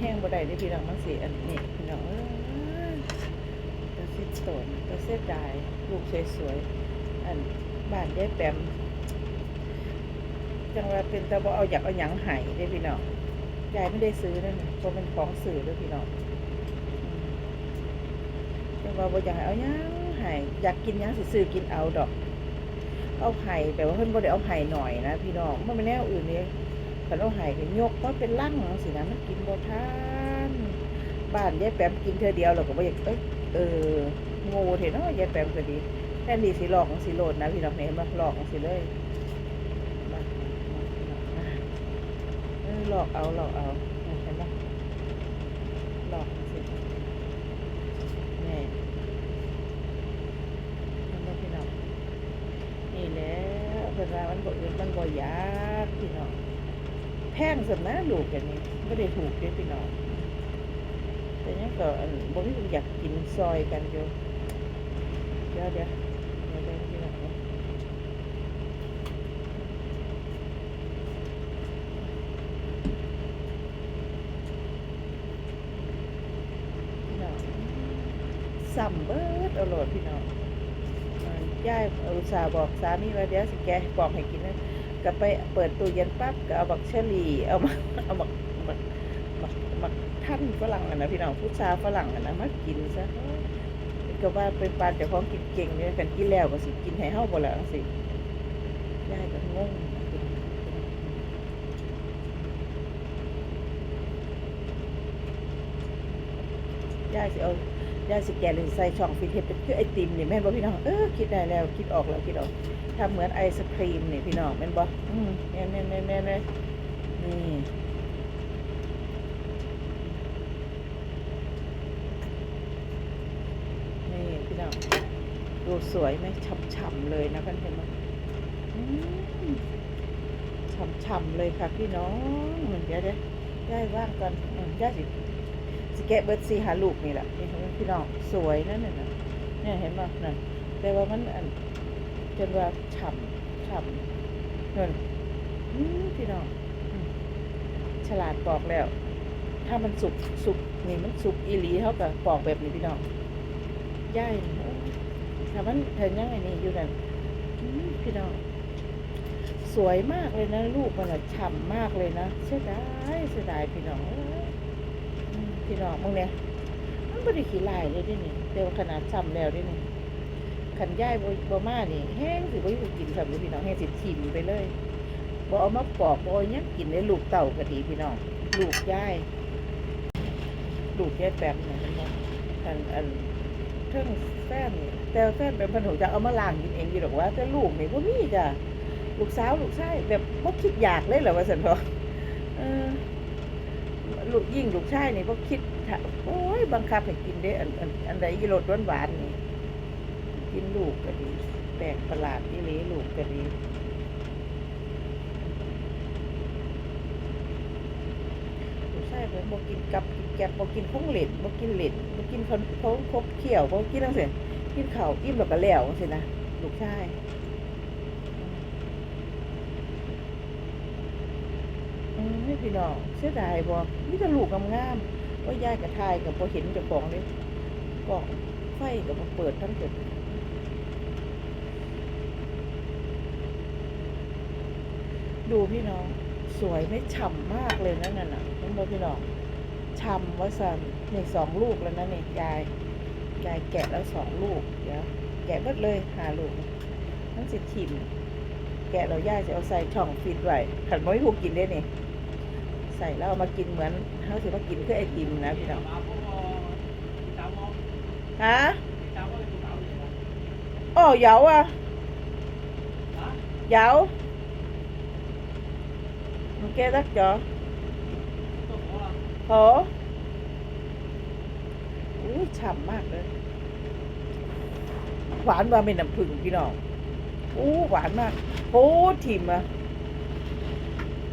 แห้งบ่ได้เด้พี่น้องมันสิอันนี้พี่น้องเอ้ยตะสิโตนตะเสียดายลูกสวยๆอันบ้านยายแปมจังว่าเป็นตะบ่เอาอยากเอาหยังให้เด้พี่น้องยายไม่ได้ซื้อนั่นน่ะเพราะเป็นของสื่อด้อพี่น้องจังว่าบ่อยากเอาหยังให้อยากกินหยังสิซื้อกินเอาดอก เอาไห่แต่ว่าเพิ่นบ่ได้เอาไห่หน่อยนะพี่น้องมันไม่แนวอื่นนี่ คันเอาไห่ก็ยกก็เป็นลั่งจังซี่นะมันกินบ่ทานบ้านยายแปมกินเทื่อเดียวเราก็บ่อยากเอ้ยเออโง่เถอะเนาะยายแปมก็ดีแทนที่สิหลอกจังสิโลดนะพี่น้องเห็นบ่หลอกจังสิเลยหลอกเอาหลอกเอาเห็นบ่หลอกสิแน่เห็นบ่พี่น้องนี่แหละเว่ามันบ่อื่นมันบ่ยากพี่น้อง พงสำนะลูกอย่นี้บ่ได้ถูกเด้พี่น้องแต่ยังก็อันบ่มีอยากกินซอยกันอยู่เดี๋ยวเดี๋ยวเดี๋ยวเดี๋ยวพี่น้องเดี๋ยวพี่น้องซ้ำเบิดเอาโลดพี่น้องย่ายอุตส่าห์บอกสามีว่าเดี๋ยวสิแกะกล่องให้กินนะ ก็ไปเปิดตู้เย็นปั๊บก็เอาบักเชอรี่เอามาเอาบักบักบักบักท่านฝรั่งอะนะพี่น้องผู้ชาฝรั่งอะนะมากินซะก็ว่าเป็นปานเจ้าของกินเก่งเนี่ยกันกินแล้วก็สิกินให้เฮาบ่ล่ะจังสิยายก็งงยายสิเอายาสิแกะเลยใส่ช่องฟิตเฮ็ดเป็นคือไอติมนี่แม่นบ่พี่น้องเออคิดได้แล้วคิดออกแล้วคิดออก ทำเหมือนไอศครีมนี่พี่น้องแม่นบ่อืมแม่นแม่นแม่นแม่นเลยนี่นี่พี่น้องดูสวยไหมฉ่ำๆเลยนะเพื่อนเห็นไหมอืมฉ่ำๆเลยค่ะพี่น้องเดี๋ยวเดี๋ยวได้ว่างก่อนอืมได้สิสิแกะเบิดสีหาลูกนี่แหละนี่เห็นไหมพี่น้องสวยนั่นน่ะนะเนี่ยเห็นป่ะนั่นแต่ว่ามันอัน จนว่าฉ่ำฉ่ำนั่นพี่น้องฉลาดปอกแล้ว ถ้ามันสุกสุกนี่มันสุกอีหลีเท่ากับปอกแบบนี้พี่น้องย่ายนี่โอ้ยถ้ามันเห็นยังไงนี่อยู่นั่นพี่น้องสวยมากเลยนะลูกมันฉ่ำมากเลยนะเสียดายเสียดายพี่น้องพี่น้องมึงเนี่ยมันไม่ได้ขี้ลายเลยเดินี่แต่ว่าขนาดซ้ำแล้วเดินี่ ขันย่ายบ่บ่มานี่แห้งสิบ่อยู่กินซ้ำเลยพี่น้องแห้งสิทิ่มไปเลยบ่เอามาปอกบ่เอยังกินได้ลูกเต่าก็ดีพี่น้องลูกย่ายลูกย่ายแปมเนี่ยมันบ่อันอันเทิงแฟนนี่แต่แฟนเป็นพันธุ์จะเอามาล้างกินเองอยู่หรอกว่าแต่ลูกนี่บ่มีจ้ะลูกสาวลูกชายแบบบ่คิดอยากเลยเหรอว่าซั่นบอลูกยิ่งลูกชายนี่พวกคิดโอ้ยบังคับให้กินได้อันอันอันใดยีรสหวานหวานนี่ กินลูกก็ดี แปลกประหลาดอีหลีลูกก็ดีลูกชายเพิ่นบ่กินกับกินแกบบ่กินของเหล็นบ่กินเหล็นบ่กินขนเของคบเขียวบ่กินจังซี่กินเข้าอิ่มแล้วก็แล้วจังซี่นะลูกชายอืมนี่พี่น้องเสียดายบ่มีแต่ลูกงามๆว่ายายกับทายกับบ่เห็นจ้าของเลยกล่องไฟก็บ่เปิดทั้งเกิด ดูพี่น้อง สวยไม่ฉ่ำมากเลยนะนั่นน่ะเห็นบ่พี่น้องฉ่ำว่าสันนี่สองลูกแล้วนะนี่ยายยายแกะแล้วสองลูกเดี๋ยวแกะเบิดเลยหาลูกทั้งสิทิมแกะเราย่ายจะเอาใส่ช่องฟิตไว้ขันบ่ให้ผูกกินได้นี่ใส่แล้วเอามากินเหมือนเขาสิมากินคือไอติมนะพี่น้องฮะอ๋อเหยาอะเหยามั นแก้รักจอโหอู้ฉ่ำมากเลยหวานว่าเป็นน้ำผึ้งพี่น้องอู้หวานมากโอ้ทิมอะ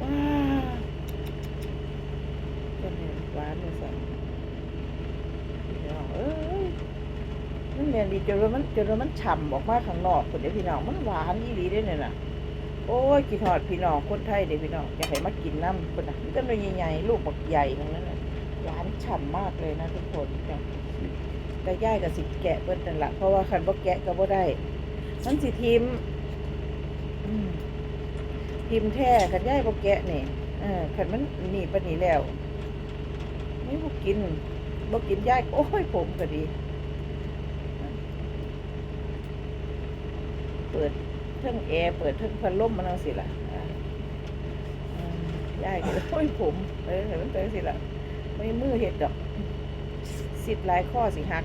ว้าก็เนี่ยหวานเลยสัพี่น้องเอ้ยมันเนี่ยดีจนว่ามันจนว่ามันฉ่ำออกมาข้างนอกคนเดียวพี่น้องมันหวานอีหลีได้เนี่ยน่ะ โอ้ยกินหอดพี่น้องคนไทยเด้พี่น้องอยากให้มากินน้ำคนนะมันใหญ่ๆลูกบักใหญ่ทั้งนั้นนะหวานฉ่ำมากเลยนะทุกคนจ้ะแต่ย่ายกับสิแกะเบิ้นั่นละเพราะว่าคันบ่แกะก็บ่ได้มันสิทิมทิมแท้คันย่ายบ่แกะนี่เออคันมันหนีไปานนี้แล้วไม่บ่กินบ่กินย่ายโอ้ยผมก็ดี เปิด ทิงแอร์เปิดเทิงพัดลมมันเอาสิล่ะอ่าอืมย่ายก็โอ้ยผมเออเห็นมันเป็นสิล่ะไม่มือเห็ดดอก สิบหลายข้อสิฮัก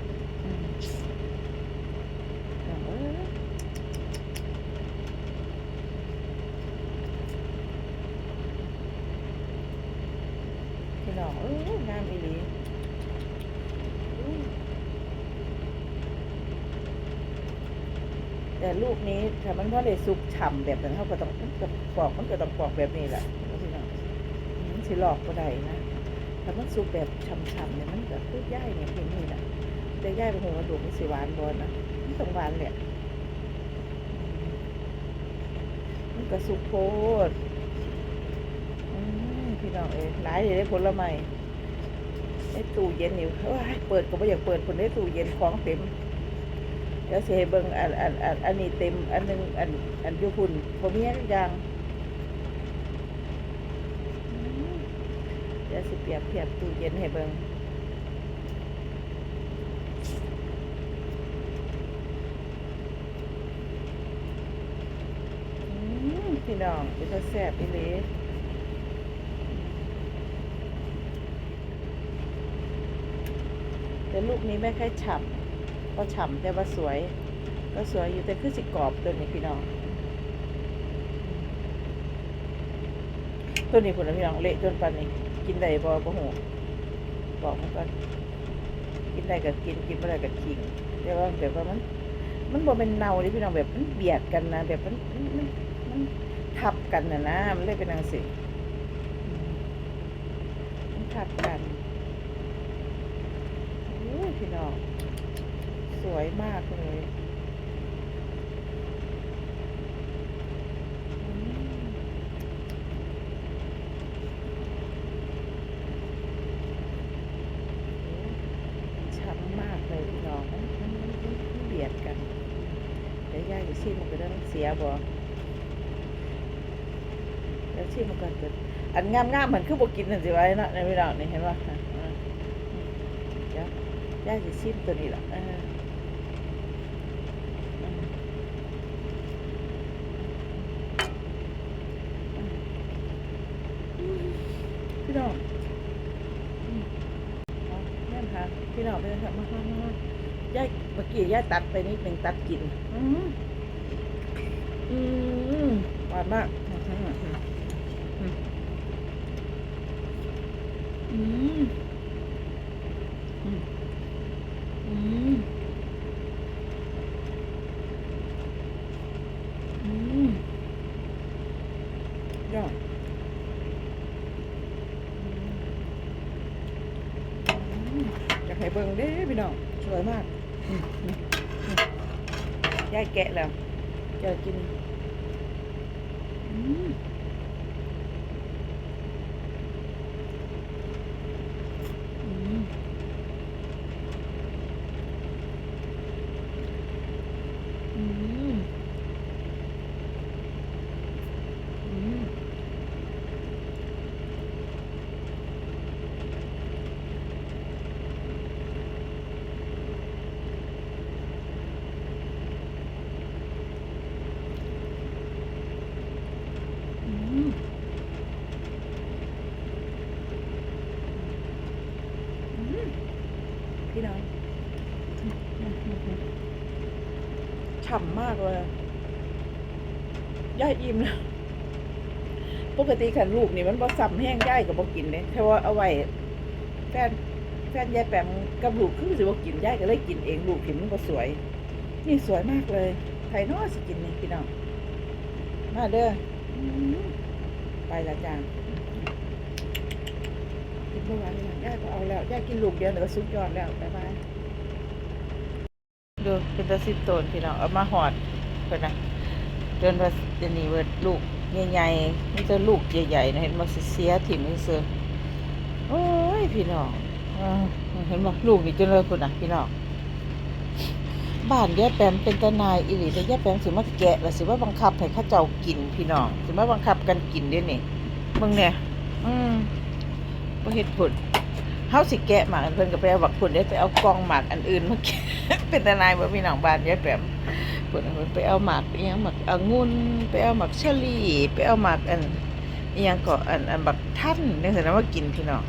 พี่น้องเอ้ยงามอีหลีอุ้ย แต่ลูกนี้ถ้ามันพอได้สุกฉ่ำแบบนั้นเขาก็ต้องมันก็ปอกมันก็ต้องปอกแบบนี้แหละพี่น้องอืมสิหลอกก็ได้นะถ้ามันสุกแบบช่ำๆเนี่ยมันก็คือย่ายเนี่ยเพียงนี้แหละแต่ย่ายเป็นหัวกระดูกมันสิหวานบนนะมันต้องหวานแหละมันก็สุกโพดอืมพี่น้องเอ้ยหลายอยู่ในผลไม้ในตู้เย็นนี่เฮ้ยเปิดก็ไม่อยากเปิดคนในตู้เย็นของเต็ม ดี๋ยวสิให้เบิ่งอันอันอันอันนี้เต็มอันหนึงอันอันอยูพุ่นบ่มีทุกอย่างอืมเดี๋ยวสิเปรียบเทียบตู้เย็นให้เบิ่งอืมพี่น้องเป็นตาแซ่บอีหลีแต่ลูกนี้ไม่ค่อยฉ่ำ ก็ฉ่ำแต่ว่าสวยก็สวยอยู่แต่คือสิกรอบตัวนี้พี่น้อง ตัวนี้ผลพี่น้องเละจนปานนี้ กินได้บ่บ่หูบอกมันก่อนกินได้ก็กินกินไม่ได้ก็ทิ้งแต่ว่าแบบว่ามัน มันบ่เป็นเน่าเลยพี่น้องแบบมันเบียดกันนะแบบมันมันมันทับกันนะนะมันเลยเป็นจังซี่อืมมันทับกันโอ้พี่น้อง วยมากเลยอืมช้ำมากเลยพี่น้องมันมันเบียดกันเดี๋ยวยายจะชิมมันก็ต้องเสียบ่แล้วชิมมันก่อนเกิดอันงามงามๆมันคือบกินนั่นสิไว้นะในพี่น้องนี่เห็นป่ะอ่าอืมเดี๋ยายจะชิมตัวนี้ละอ่าอืมอืม พี่น้องนี่นค่ะพี่น้องเป็นค่ะมากมากย่ายเมื่อกี้ย่ายตัดไปนี่เป็นตัดกิน อืมอืมหวานมากอืมอืมอืมอืมอืมอืมยอดอืม อยาก ให้เบิ่งเด้พี่น้องสวยมากอืมอืมอืมยายแกะแล้วจะกินอืมอืมอืมอืมอืมอืมพี่น้องอืมอืมอืมอืมฉ่ำมากเลยย่ายอิ่มแล้วปกติขันลูกนี่มันบ่ซ้ำแห้งย่ายก็บ่กินเลยแต่ว่าเอาไว้แฟนแฟนยายแปมกับลูกคือสิบ่กินย่ายก็เลยกินเองลูกกินมันก็สวย นี่สวยมากเลยใครน้อสิกินนี่พี่น้องมาเด้อไปละจ้ากินเมื่อวานย่ายก็เอาแล้วย่ายกินลูกเดียวเดี๋ยวก็สุดยอดแล้วบ๊ายบาย ดูเป็นตาสิโตนพี่น้องเอามาหอดเพิ่นนะเดินว่าจะหนีเวิดลูกใหญ่ๆนี่จะลูกใหญ่ๆนะเห็นมาเสียถิ่มนี่เสือโอ้ยพี่น้องเห็นบ่ลูกนี่จนเลยพุ่นน่ะพี่น้องบ้านแยายแปมเป็นตานายอีหลีแต่ยายแปมสิมาแกะแล้วสิมาบังคับให้เขาเจ้ากินพี่น้องสิมาบังคับกันกินด้นี่เบิ่งเนี่ย อืมบ่เฮ็ดผล เฮาสิแกะหมากอันเพิ่นก็ไปเอาบักพุนได้ไปเอากองหมากอันอื่นมาแกะเป็นตานายบ่มีหนองบานยายแปมเพิ่นเพิ่นไปเอาหมากอีหยังหมากองุ่นไปเอาหมากเชอรี่ไปเอาหมากอันอีหยังก็อันอันบักท่านจังซี่นะมากินพี่น้อง